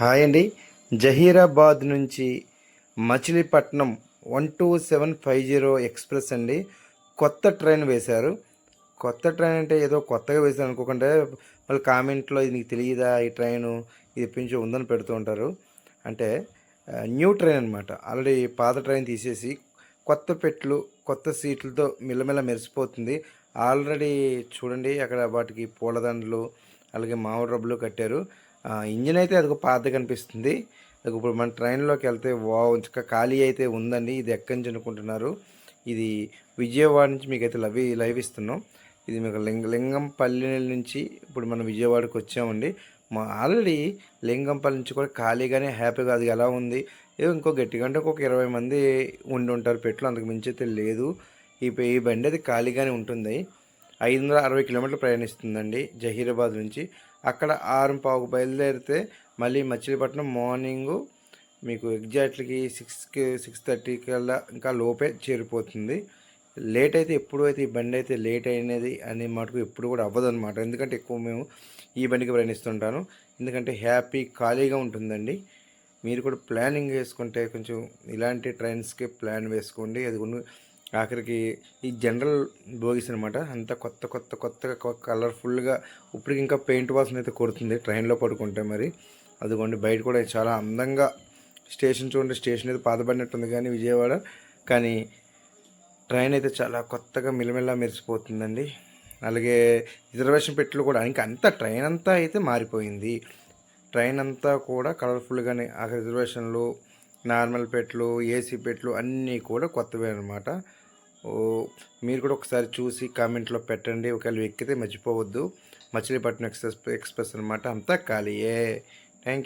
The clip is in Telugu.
హాయ్ అండి. జహీరాబాద్ నుంచి Machilipatnam one two seven five zero express అండి. కొత్త ట్రైన్ వేశారు. కొత్త ట్రైన్ అంటే ఏదో కొత్తగా వేశారు అనుకోకుండా. వాళ్ళు కామెంట్లో ఇది నీకు తెలియదా? ఈ ట్రైను ఇది ఎప్పించి ఉందని పెడుతూ ఉంటారు. అంటే న్యూ ట్రైన్ అనమాట ఆల్రెడీ పాత ట్రైన్ తీసేసి కొత్త పెట్లు కొత్త సీట్లతో మిల్లమిల్ల మెరిసిపోతుంది. ఆల్రెడీ చూడండి అక్కడ వాటికి పూలదండలు అలాగే మామిడి రబ్బులు కట్టారు. ఇంజిన్ అయితే అది పాత కనిపిస్తుంది. అది ఇప్పుడు మన ట్రైన్లోకి వెళ్తే వావ్ ఇంకా ఖాళీ అయితే ఉందండి. ఇది ఎక్కడి నుంచి అనుకుంటున్నారు? ఇది విజయవాడ నుంచి మీకు అయితే లవ్ లైవ్ ఇస్తున్నాం. ఇది మీకు లింగ లింగంపల్లి నుంచి ఇప్పుడు మనం విజయవాడకి వచ్చామండి. మా ఆల్రెడీ లింగంపల్లి నుంచి కూడా ఖాళీగానే హ్యాపీగా అది ఎలా ఉంది? ఏదో ఇంకో గట్టిగా అంటే ఒక ఇరవై మంది ఉండి ఉంటారు. పెట్లు అంతకు మించి అయితే లేదు. ఈ ఈ బండి అది ఖాళీగానే ఉంటుంది. ఐదు వందల అరవై కిలోమీటర్లు ప్రయాణిస్తుందండి జహీరాబాద్ నుంచి. అక్కడ ఆరు పావుకు బయలుదేరితే మళ్ళీ మచిలీపట్నం మార్నింగు మీకు ఎగ్జాక్ట్లీ సిక్స్కి సిక్స్ థర్టీ కల్లా ఇంకా లోపే చేరిపోతుంది. లేట్ అయితే ఎప్పుడు అయితే ఈ బండి అయితే లేట్ అయినది అనే మటుకు ఎప్పుడు కూడా అవ్వదు అనమాట ఎందుకంటే ఎక్కువ మేము ఈ బండికి ప్రయాణిస్తుంటాను. ఎందుకంటే హ్యాపీ ఖాళీగా ఉంటుందండి. మీరు కూడా ప్లానింగ్ వేసుకుంటే కొంచెం ఇలాంటి ట్రైన్స్కి ప్లాన్ వేసుకోండి. అది ఉన్న- ఆఖరికి ఈ జనరల్ బోగీస్ అనమాట అంతా కొత్త కొత్త కొత్తగా కలర్ఫుల్గా ఇప్పటికి ఇంకా పెయింట్ వాసన అయితే కొడుతుంది. ట్రైన్లో పడుకుంటే మరి. అదిగోండి బయట కూడా చాలా అందంగా స్టేషన్ చూడండి స్టేషన్ అయితే పాతబడినట్టుంది కానీ విజయవాడ. కానీ ట్రైన్ అయితే చాలా కొత్తగా మిలమిలా మెరిసిపోతుందండి. అలాగే రిజర్వేషన్ పెట్లు కూడా ఇంకా అంతా ట్రైన్ అంతా అయితే మారిపోయింది. ట్రైన్ అంతా కూడా కలర్ఫుల్గానే ఆ రిజర్వేషన్లు నార్మల్ పెట్లు ఏసీ పెట్లు అన్నీ కూడా కొత్తవే అనమాట మీరు కూడా ఒకసారి చూసి కామెంట్లో పెట్టండి. ఒకవేళ ఎక్కితే మర్చిపోవద్దు. మచిలీపట్నం ఎక్స్ప్రెస్ ఎక్స్ప్రెస్ అనమాట అంతా ఖాళీయే. Thank you